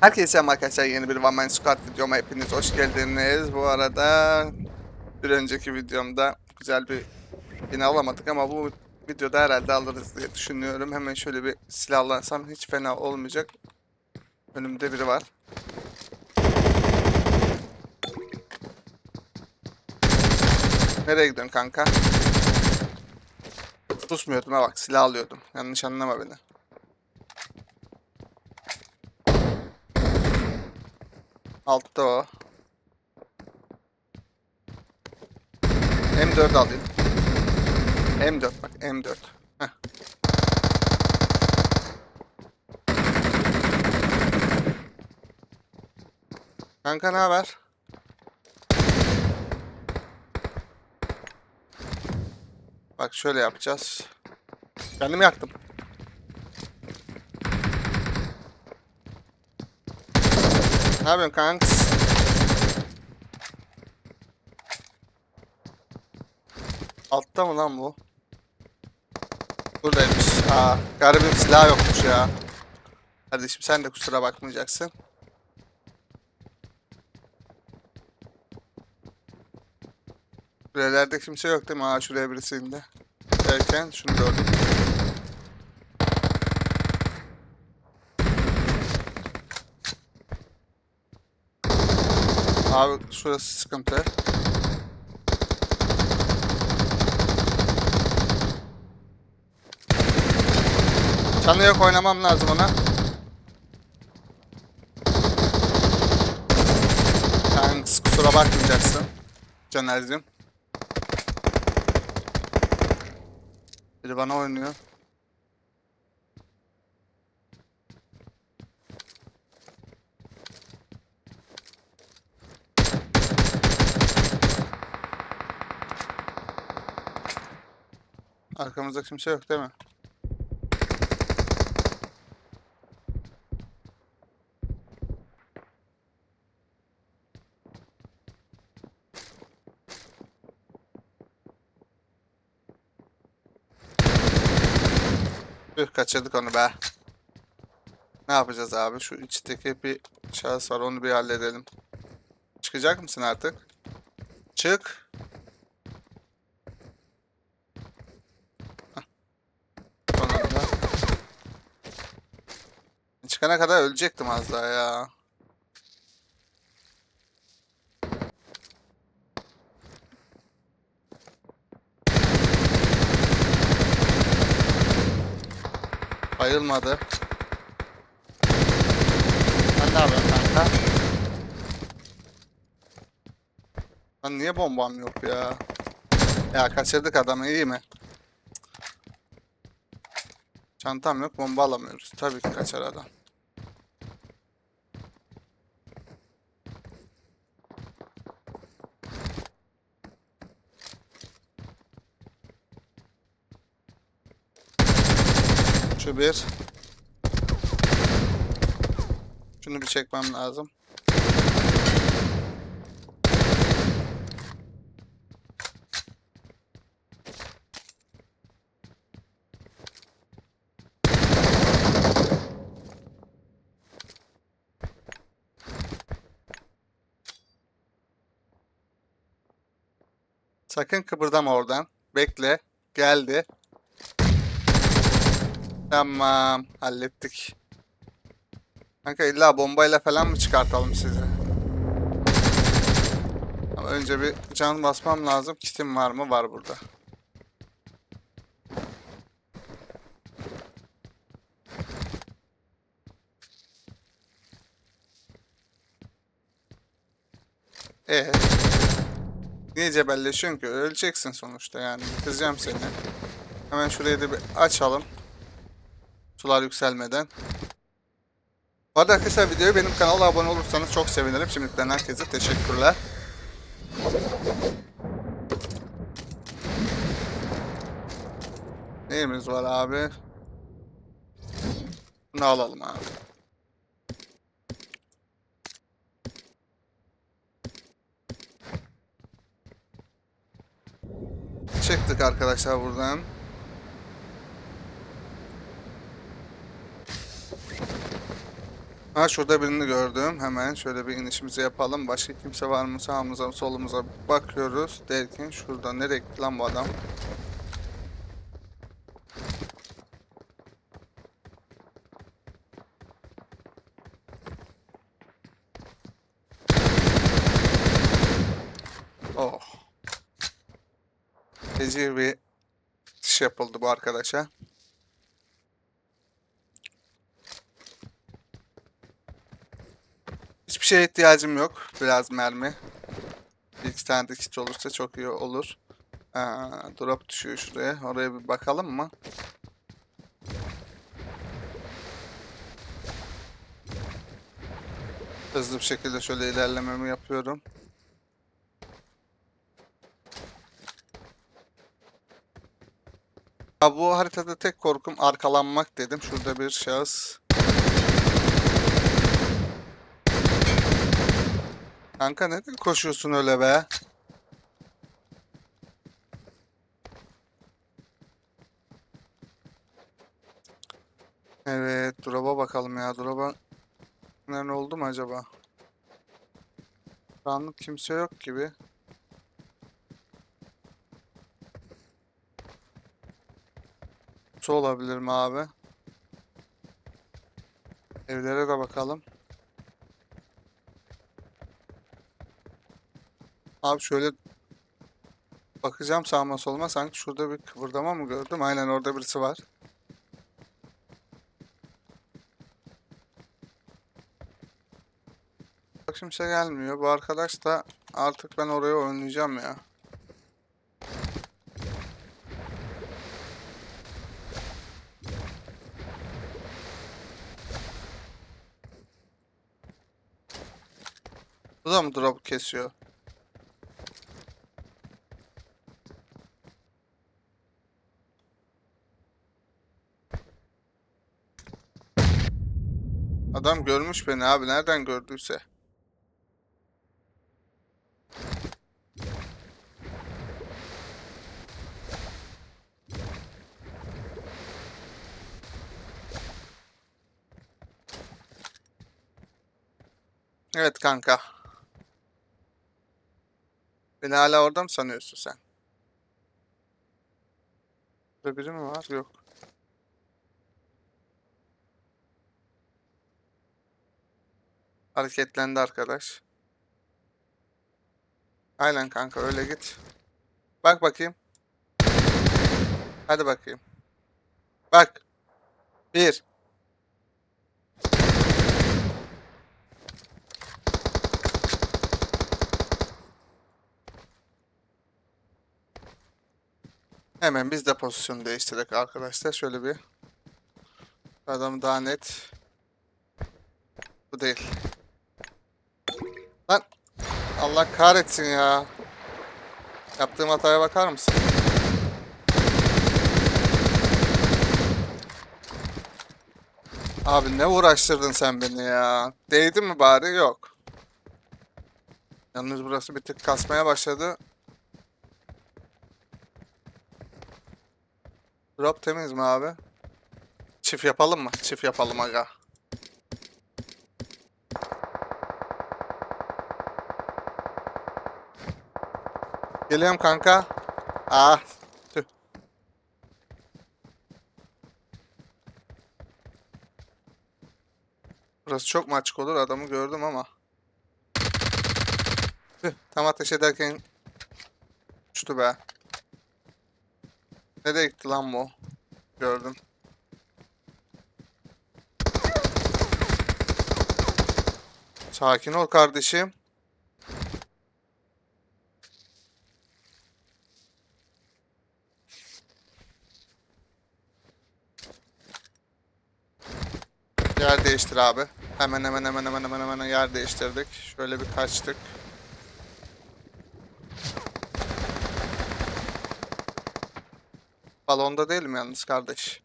Herkese selam arkadaşlar yeni bir One Man Squad videoma hepiniz hoş geldiniz. Bu arada bir önceki videomda güzel bir yine alamadık ama bu videoda herhalde alırız diye düşünüyorum. Hemen şöyle bir silahlansam hiç fena olmayacak. Önümde biri var. Nereye gidiyorsun kanka? Susmuyordum ha bak silah alıyordum. Yanlış anlama beni. Altta o. M4 alayım. M4 bak M4. Heh. Kanka ne haber? Bak şöyle yapacağız. Kendimi yaktım. Ne yapıyorsun kanks? Altta mı lan bu? Buradaymış. Aa, garibim silah yokmuş ya. Kardeşim sen de kusura bakmayacaksın. Şuralarda kimse yok değil mi? Aa şuraya birisi indi. Derken şunu gördüm. Abi şurası sıkıntı. Canı yok oynamam lazım ona. Thanks kusura bakmayacaksın. Caner'cim. Biri bana oynuyor. Arkamızda kimse yok değil mi? Tüh kaçırdık onu be. Ne yapacağız abi? Şu içteki bir şahıs var onu bir halledelim. Çıkacak mısın artık? Çık. Çıkana kadar ölecektim az daha ya. Bayılmadı. Sen ne yapıyorsun kanka? Lan niye bombam yok ya? Ya kaçırdık adamı iyi mi? Çantam yok bomba alamıyoruz. Tabii ki kaçar adam. Şu bir. Şunu bir çekmem lazım. Sakın kıpırdama oradan. Bekle. Geldi. Tamam. Hallettik. Kanka illa bombayla falan mı çıkartalım sizi? Ama önce bir can basmam lazım. Kitim var mı? Var burada. Ee, niye cebelleşiyorsun ki? Öleceksin sonuçta yani. Bitireceğim seni. Hemen şurayı da bir açalım. Sular yükselmeden. Bu arada arkadaşlar videoya benim kanala abone olursanız çok sevinirim. Şimdiden herkese teşekkürler. Neyimiz var abi? Bunu alalım abi. Çıktık arkadaşlar buradan. Ha şurada birini gördüm. Hemen şöyle bir inişimizi yapalım. Başka kimse var mı? Sağımıza, solumuza bakıyoruz. Derken şurada nereye gitti lan bu adam? Oh. Feci bir iş yapıldı bu arkadaşa. Hiçbir şeye ihtiyacım yok. Biraz mermi. Bir iki tane de kit olursa çok iyi olur. Aa, drop düşüyor şuraya. Oraya bir bakalım mı? Hızlı bir şekilde şöyle ilerlememi yapıyorum. Ya bu haritada tek korkum arkalanmak dedim. Şurada bir şahıs. Kanka neden koşuyorsun öyle be? Evet, drop'a bakalım ya. Drop'a ne oldu mu acaba? Şu anlık kimse yok gibi. Su olabilir mi abi? Evlere de bakalım. Abi şöyle bakacağım sağıma soluma. Sanki şurada bir kıvırdama mı gördüm? Aynen orada birisi var. Bak kimse gelmiyor. Bu arkadaş da artık ben oraya oynayacağım ya. Bu da mı drop kesiyor? Adam görmüş beni abi. Nereden gördüyse. Evet kanka. Beni hala orada mı sanıyorsun sen? Burada biri mi var? Yok. Hareketlendi arkadaş. Aynen kanka öyle git. Bak bakayım. Hadi bakayım. Bak. Bir. Hemen biz de pozisyon değiştirdik arkadaşlar. Şöyle bir adamı daha net. Bu değil. Allah kahretsin ya. Yaptığım hataya bakar mısın? Abi ne uğraştırdın sen beni ya. Değdi mi bari? Yok. Yalnız burası bir tık kasmaya başladı. Drop temiz mi abi? Çift yapalım mı? Çift yapalım aga. Geliyorum kanka. Ah. Tüh. Burası çok mu açık olur? Adamı gördüm ama. Tam ateş ederken uçtu be. Nereye gitti lan bu? Gördüm. Sakin ol kardeşim. Yer değiştir abi. Hemen hemen hemen hemen hemen hemen yer değiştirdik. Şöyle bir kaçtık. Balonda değilim yalnız kardeş.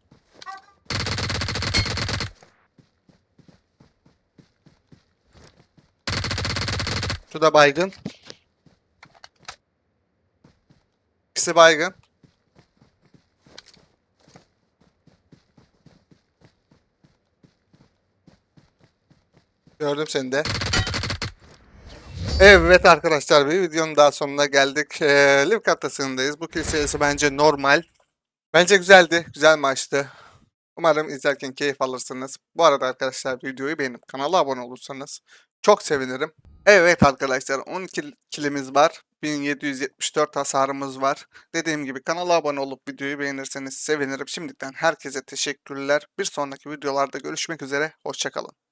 Şu da baygın. İkisi baygın. Gördüm seni de. Evet arkadaşlar bir videonun daha sonuna geldik. Ee, Liv Kaptası'ndayız. Bu kill serisi bence normal. Bence güzeldi. Güzel maçtı. Umarım izlerken keyif alırsınız. Bu arada arkadaşlar videoyu beğenip kanala abone olursanız çok sevinirim. Evet arkadaşlar 12 kilimiz var. 1774 hasarımız var. Dediğim gibi kanala abone olup videoyu beğenirseniz sevinirim. Şimdiden herkese teşekkürler. Bir sonraki videolarda görüşmek üzere. Hoşçakalın.